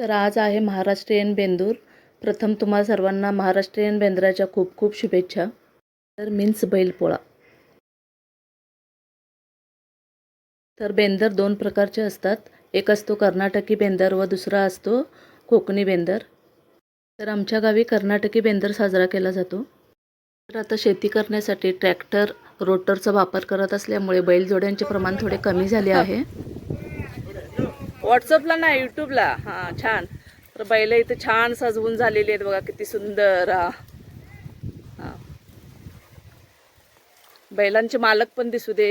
तर आज आहे महाराष्ट्रीयन बेंदूर. प्रथम तुम्हा सर्वांना महाराष्ट्रीयन बेंद्राच्या खूप खूप शुभेच्छा. तर मीन्स बैलपोळा तर बेंदर दोन प्रकारचे असतात. एक असतो कर्नाटकी बेंदर व दुसरा असतो कोकणी बेंदर. तर आमच्या गावी कर्नाटकी बेंदर साजरा केला जातो. तर आता शेती करण्यासाठी ट्रॅक्टर रोटरचा वापर करत असल्यामुळे बैलजोड्यांचे प्रमाण थोडे कमी झाले आहे. व्हॉट्सअपला ना यूट्यूबला. हां छान. तर बैल इथं छान सजवून झालेली आहेत बघा किती सुंदर. हां. बैलांचे मालक पण दिसू दे.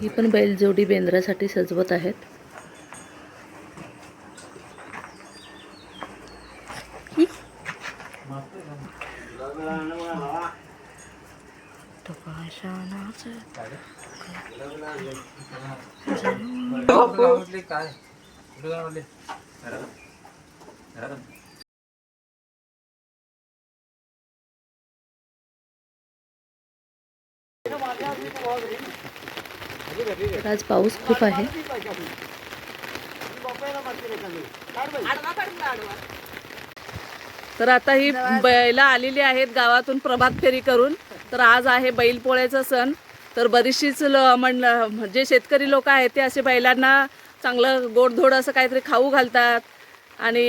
ही पण बैलजोडी बेंद्रासाठी सजवत आहेत. तर आज पाऊस खूप आहे. तर आता ही बैला आलेली आहेत गावातून प्रभात फेरी करून. तर आज आहे बैलपोळ्याचा सण. तर बरीचशीच ल म्हण जे शेतकरी लोक आहेत ते असे बैलांना चांगलं गोडधोड असं काहीतरी खाऊ घालतात आणि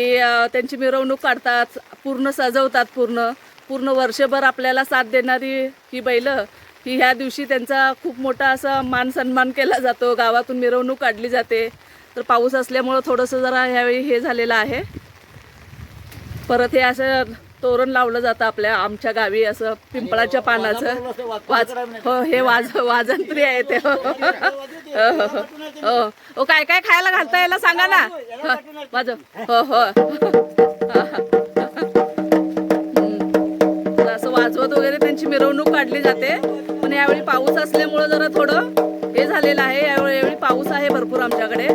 त्यांची मिरवणूक काढतात पूर्ण सजवतात पूर्ण. पूर्ण वर्षभर आपल्याला साथ देणारी ही बैलं ही ह्या दिवशी त्यांचा खूप मोठा असा मान सन्मान केला जातो. गावातून मिरवणूक काढली जाते. तर पाऊस असल्यामुळं थोडंसं जरा ह्यावेळी हे झालेलं आहे. परत हे असं तोरण लावलं जातं आपल्या आमच्या गावी असं पिंपळाच्या पानाचं वाज हो हे वाज वाजंत्री आहे ते हो हो, हो, हो. हो हो काय काय खायला घालता यायला सांगा ना हो, वाजव हो हो असं वाजवत वगैरे त्यांची मिरवणूक काढली जाते पण यावेळी पाऊस असल्यामुळं जरा थोडं हे झालेलं आहे यावेळी यावेळी पाऊस आहे भरपूर आमच्याकडे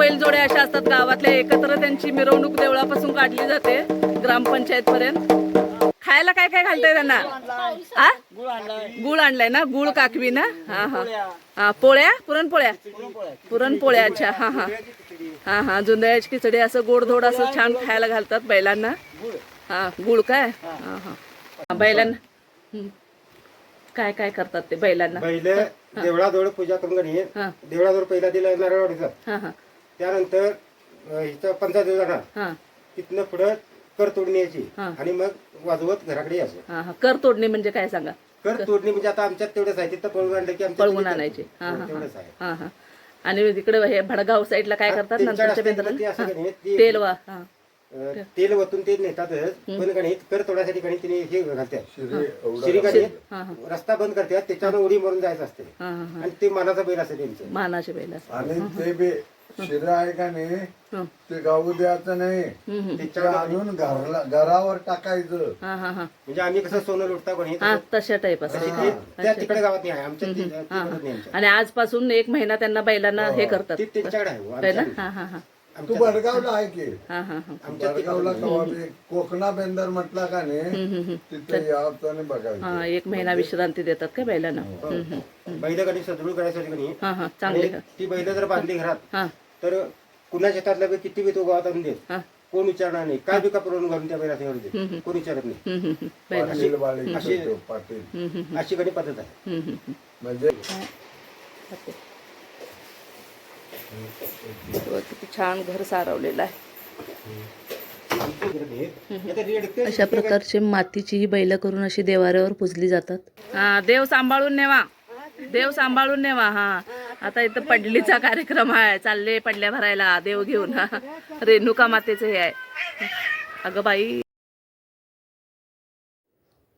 बैलजोड्या अशा असतात गावातल्या एकत्र त्यांची मिरवणूक देवळापासून काढली जाते ग्रामपंचायत पर्यंत खायला काय काय घालताय त्यांना? हा गुळ आणलाय ना? गुळ काकवी ना? हा हा. हा पोळ्या? पुरणपोळ्या? पुरणपोळ्या अच्छा. हा हा. हा हा. जुंदळ्याची खिचडी असं गोडधोड असं छान खायला घालतात बैलांना. हा गुळ काय? हा हा. बैलांना. काय काय करतात ते बैलांना? बैल देवळाजवळ पूजा करून देवळाजवळ पहिला दिला हा. त्यानंतर अं, हिचा पंचायत जाणार हा. तिथनं पुढं कर तोडणी यायची. हा. आणि मग वाजवत घराकडे यायचं. हा हा. कर तोडणी म्हणजे काय सांगा? कर तोडणी म्हणजे आता आमच्यात तेवढंच आहे. तिथं पळवून आणलं की आमच्यात पळवून आणायचे. हा हा तेवढंच आहे. हा हा. आणि तिकडे हे भडगाव साईडला काय करतात तीन चार नंतरच्या असतात, ते असं बेंद्राला गणित, ते- तेल वा हा. अं, तेल वतून ते नेतातच पण गणित कर तोडासाठी गणित तिने हे घालतात. श्री गणित हा रस्ता बंद करतात त्याच्यावर उडी मारून जायचं असते. हा हा हा. आणि ते मानाचा बैल असते त्यांचं मानाचे बैल असतात. आणि ते बी शिरा आहे का नाही हं. ते गाऊ द्यायचं नाही. ते आणून घरला घरावर टाकायचं. हा हा हा. म्हणजे आम्ही कसं सोनं लुटता हा तशा टाईप असं त्या तिकडे गावात नाही आहे. आमच्या ती- ती हा, पद्धत नाही आमच्या. आणि आजपासून एक महिना त्यांना बैलांना हे करतात. ती त्यांच्याकडे आहे. हो, है आमच्या- हा हा हा. तू भडगावला आहे की? हा हा हा. आमच्या बी कोकणा बेंदर म्हटला का नाही हम्म, हम्म, हम्म. तिथे यावं आणि बघायचं. हा एक महिना विश्रांती देतात का बैलांना? हम्म, हम्म. नाही. बैल कधी सदृढ करायसाठी कधी हा हा चांगले आणि ती बैल जर बांधली घरात हा. तर कुणा शेतातला बी किती बी तो गावात आणून देत. हा. कोण विचारणार नाही. काय बी कपडून घालून त्या बैला ठेवून हम्म, देत कोण विचारत नाही. हम्म, हम्म, हम्म. बैल. पाटील वाले अशी- पाटील. हम्म, हम्म, हम्म. अशी कधी पद्धत आहे. हम्म, हम्म, हम्म. म्हणजे खाते. किती छान घर सारवलेलं आहे. अशा प्रकारचे मातीची ही बैल करून अशी देवाऱ्यावर पुजली जातात. हा देव सांभाळून नेवा. देव सांभाळून नेवा हा. आता इथं पडलीचा कार्यक्रम आहे. चालले पडल्या भरायला देव घेऊन. हा रेणुका मातेचं हे आहे. अगं बाई.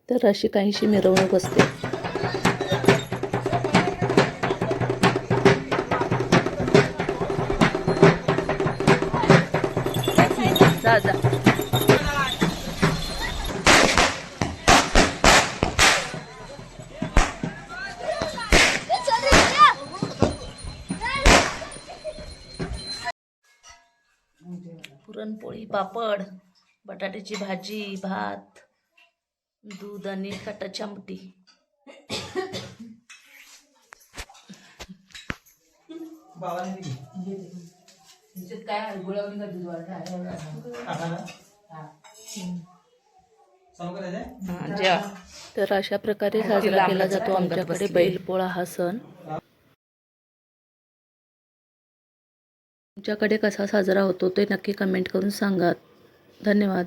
तर अशी काहीशी मिरवणूक असते. जा जा पुरणपोळी पापड बटाट्याची भाजी भात दूध आणि कटाची आमटी. हा, ज्या तर अशा प्रकारे साजरा केला जातो आमच्याकडे बैलपोळा हा सण. तुमच्याकडे कसा साजरा होतो ते नक्की कमेंट करून सांगा. धन्यवाद.